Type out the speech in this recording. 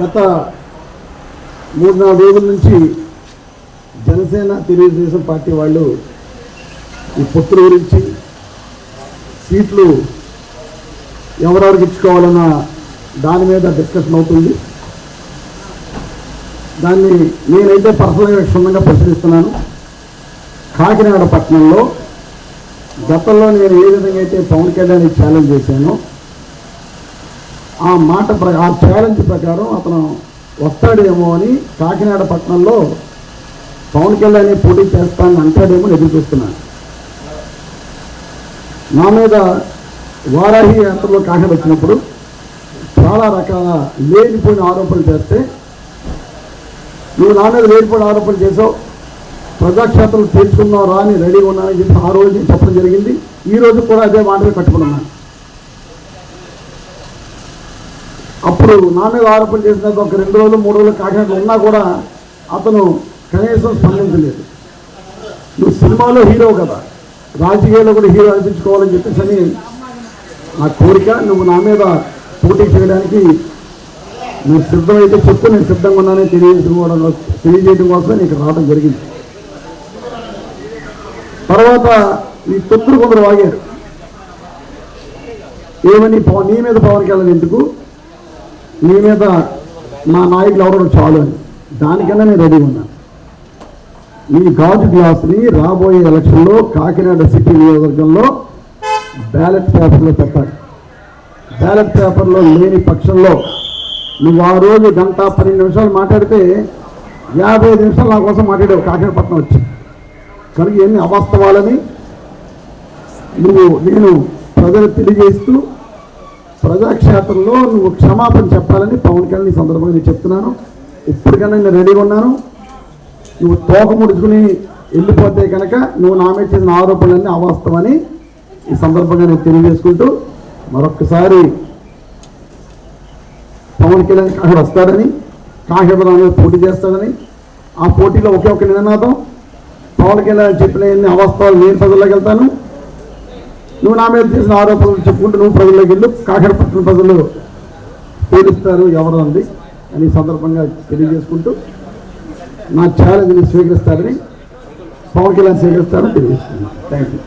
గత మూడు నాలుగు రోజుల నుంచి జనసేన తెలుగుదేశం పార్టీ వాళ్ళు ఈ పొత్తుల గురించి సీట్లు ఎవరెవరికి ఇచ్చుకోవాలన్న దాని మీద డిస్కషన్ అవుతుంది. దాన్ని నేనైతే పర్సనల్గా క్షుణ్ణంగా పరిశీలిస్తున్నాను. కాకినాడ పట్టణంలో గతంలో నేను ఏ విధంగా అయితే పవన్ కళ్యాణ్ ఛాలెంజ్ చేశానో ఆ మాట ప్ర ఆ ఛాలెంజ్ ప్రకారం అతను వస్తాడేమో అని కాకినాడ పట్టణంలో పవన్ కళ్యాణ్ పోటీ చేస్తానని అంటాడేమో ఎదురు చూస్తున్నాను. నా మీద వారాహి యాత్రలో కాకినాడ వచ్చినప్పుడు చాలా రకాల లేనిపోయిన ఆరోపణలు చేస్తే నువ్వు నా మీద లేనిపోయిన ఆరోపణలు చేసావు ప్రజాక్షేత్రం తీర్చుకున్నావు రా అని రెడీగా ఉన్నానని చెప్పి ఆ రోజు చెప్పడం జరిగింది. ఈ రోజు కూడా అదే మాటలు కట్టుకున్నాను ఉన్నాను అప్పుడు నా మీద ఆరోపణ చేసినాక ఒక రెండు రోజులు మూడు రోజులు కాకినాడలో ఉన్నా కూడా అతను కనీసం స్పందించలేదు. నువ్వు సినిమాలో హీరో కదా. రాజకీయాల్లో కూడా హీరో అనిపించుకోవాలని చెప్పేసి అని నా కోరిక నువ్వు నా మీద పోటీ చేయడానికి నువ్వు సిద్ధమైతే చెప్పు నేను సిద్ధంగా ఉన్నానని తెలియజేసుకోవడం తెలియజేయడం కోసం నీకు రావడం జరిగింది. తర్వాత ఈ తొత్తులు కొందరు వాగారు. ఏమని పవన్ నీ మీద పవన్ కళ్యాణ్ ఎందుకు? నీ మీద మా నాయకులు ఎవరో చాలు అని. దానికన్నా నేను రెడీగా ఉన్నాను ఈ గాజు గ్లాస్ని రాబోయే ఎలక్షన్లో కాకినాడ సిటీ నియోజకవర్గంలో బ్యాలెట్ పేపర్లో పెట్టాలి. బ్యాలెట్ పేపర్లో లేని పక్షంలో నువ్వు ఆ రోజు గంట పన్నెండు నిమిషాలు మాట్లాడితే యాభై ఐదు నిమిషాలు నా కోసం మాట్లాడావు. కాకినాడ పట్నం వచ్చి. కనుక ఎన్ని అవాస్తవాలని నువ్వు నేను ప్రజలు తెలియజేస్తూ ప్రజాక్షేత్రంలో నువ్వు క్షమాపణ చెప్పాలని పవన్ కళ్యాణ్ ఈ సందర్భంగా నేను చెప్తున్నాను. ఇప్పటికన్నా నేను రెడీగా ఉన్నాను. నువ్వు తోక ముడుచుకుని వెళ్ళిపోతే కనుక నువ్వు నా మీద చేసిన ఆరోపణలన్నీ అవాస్తవని ఈ సందర్భంగా నేను తెలియజేసుకుంటూ మరొక్కసారి పవన్ కళ్యాణ్ అక్కడ వస్తాడని కాకినాడ పోటీ చేస్తాడని ఆ పోటీలో ఒకే ఒక నినాదం. పవన్ కళ్యాణ్ చెప్పిన ఎన్ని అవాస్తవాలు నేను ప్రజల్లోకి వెళ్తాను. నువ్వు నా మీద చేసిన ఆరోపణలు చెప్పుకుంటూ నువ్వు ప్రజల్లోకి వెళ్ళు. కాకరపట్నం ప్రజలు తేలుస్తారు ఎవరు అంది అని సందర్భంగా తెలియజేసుకుంటూ నా ఛాలెంజ్ని స్వీకరిస్తారని పవన్ కళ్యాణ్ స్వీకరిస్తారని తెలియజేస్తున్నాను. Thank you